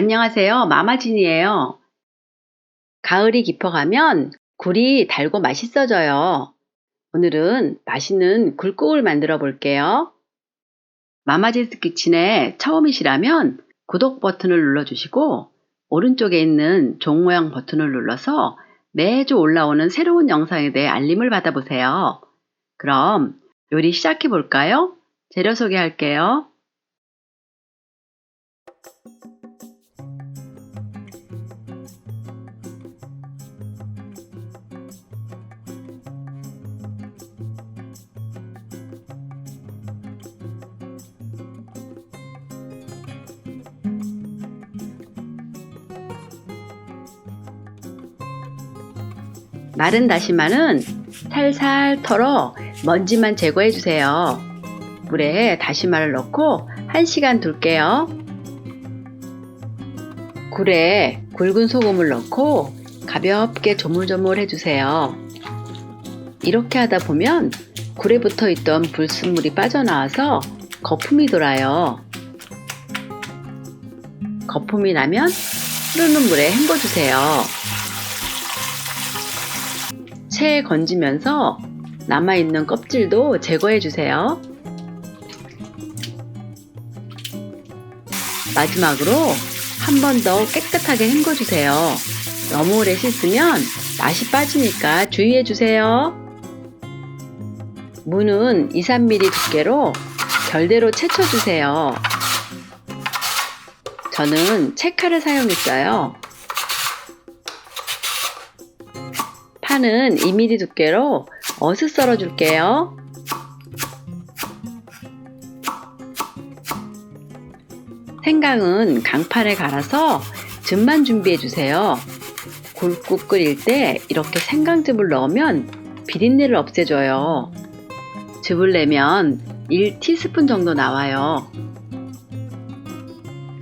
안녕하세요. 마마진이에요. 가을이 깊어가면 굴이 달고 맛있어져요. 오늘은 맛있는 굴국을 만들어 볼게요. 마마진스 키친에 처음이시라면 구독 버튼을 눌러주시고 오른쪽에 있는 종 모양 버튼을 눌러서 매주 올라오는 새로운 영상에 대해 알림을 받아보세요. 그럼 요리 시작해 볼까요? 재료 소개할게요. 마른 다시마는 살살 털어 먼지만 제거해 주세요. 물에 다시마를 넣고 1시간 둘게요. 굴에 굵은 소금을 넣고 가볍게 조물조물 해주세요. 이렇게 하다 보면 굴에 붙어 있던 불순물이 빠져나와서 거품이 돌아요. 거품이 나면 흐르는 물에 헹궈주세요. 체에 건지면서 남아있는 껍질도 제거해주세요. 마지막으로 한 번 더 깨끗하게 헹궈주세요. 너무 오래 씻으면 맛이 빠지니까 주의해주세요. 무는 2, 3mm 두께로 결대로 채쳐주세요. 저는 채칼을 사용했어요. 파는 2mm 두께로 어슷 썰어 줄게요. 생강은 강판에 갈아서 즙만 준비해 주세요. 굴국 끓일 때 이렇게 생강즙을 넣으면 비린내를 없애줘요. 즙을 내면 1티스푼 정도 나와요.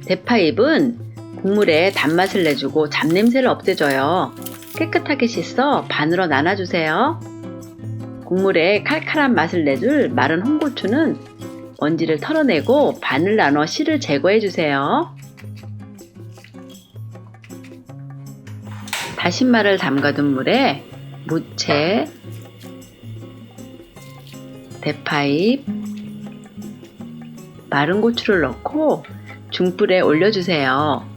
대파잎은 국물에 단맛을 내주고 잡냄새를 없애줘요. 깨끗하게 씻어 반으로 나눠주세요. 국물에 칼칼한 맛을 내줄 마른 홍고추는 먼지를 털어내고 반을 나눠 씨를 제거해 주세요. 다신마를 담가둔 물에 무채, 대파잎, 마른 고추를 넣고 중불에 올려주세요.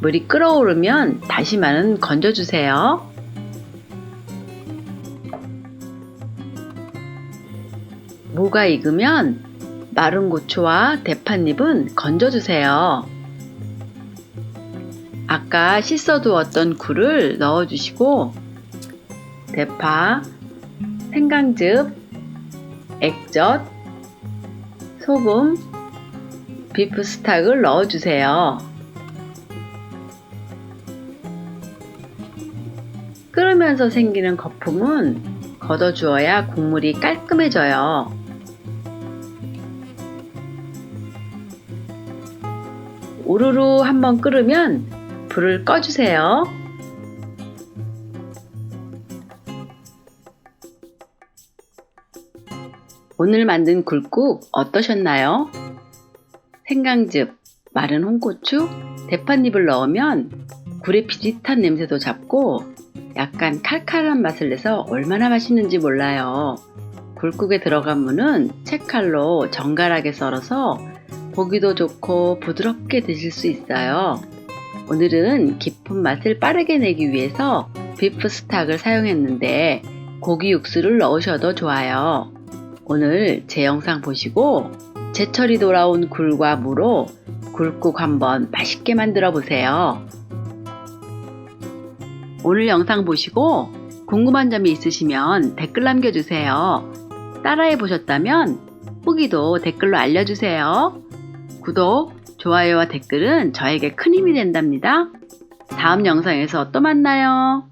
물이 끓어오르면 다시마는 건져주세요. 무가 익으면 마른 고추와 대파잎은 건져주세요. 아까 씻어두었던 굴을 넣어주시고 대파, 생강즙, 액젓, 소금, 비프 스탁을 넣어주세요. 끓으면서 생기는 거품은 걷어주어야 국물이 깔끔해져요. 우르르 한번 끓으면 불을 꺼주세요. 오늘 만든 굴국 어떠셨나요? 생강즙, 마른 홍고추, 대파잎을 넣으면 굴의 비릿한 냄새도 잡고 약간 칼칼한 맛을 내서 얼마나 맛있는지 몰라요. 굴국에 들어간 무는 채칼로 정갈하게 썰어서 보기도 좋고 부드럽게 드실 수 있어요. 오늘은 깊은 맛을 빠르게 내기 위해서 비프 스탁을 사용했는데 고기 육수를 넣으셔도 좋아요. 오늘 제 영상 보시고 제철이 돌아온 굴과 무로 굴국 한번 맛있게 만들어 보세요. 오늘 영상 보시고 궁금한 점이 있으시면 댓글 남겨주세요. 따라해 보셨다면 후기도 댓글로 알려주세요. 구독, 좋아요와 댓글은 저에게 큰 힘이 된답니다. 다음 영상에서 또 만나요.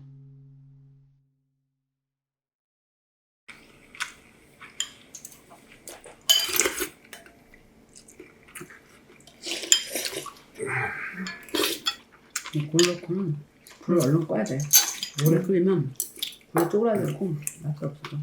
굴 넣고는 불을 얼른 꺼야 돼. 오래 끓이면 불이 쪼그라들고 맛이 없어져.